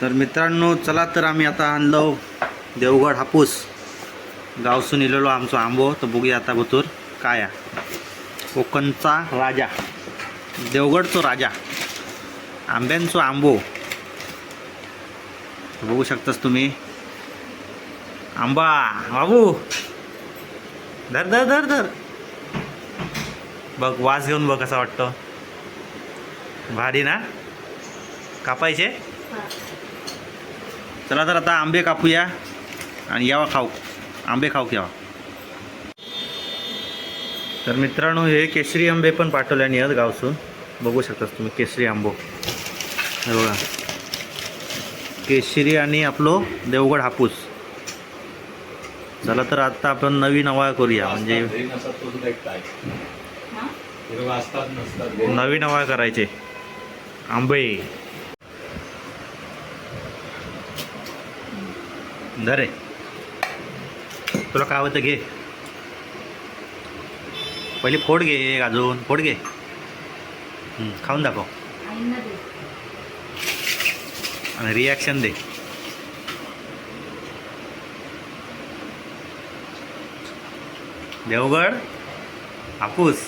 तर मित्रांनो चला तर आम्ही आता आणलो देवगड हापूस. गावसून इलेलो आमचो आंबो तर बघूया आता बतूर काया कोकणचा राजा. देवगडचो राजा. आंब्यांचो आंबो. बघू शकतास तुम्ही. आंबा बाबू. धर धर धर धर. बघ वास घेऊन बघ कसा वाटतो. भारी ना? कापायचे? चला तर आता आंबे कापूया आणि यावा खाऊ. आंबे खाऊ यावा. तर मित्रांनो हे केशरी आंबे पण पाठवल्याने आहेत गावसून बघू शकतास तुम्ही केशरी आंबो. हे बघा. केशरी आणि आपलो देवगड हापूस. चला तर आता आपण नवीन नवा करूया म्हणजे. नवीन नवा करायचे. आंबे. धरे तुला काय होतं घे. पहिले फोड घे एक अजून फोड घे. खाऊन दाखव. आणि रिॲक्शन दे. देवगड हापूस.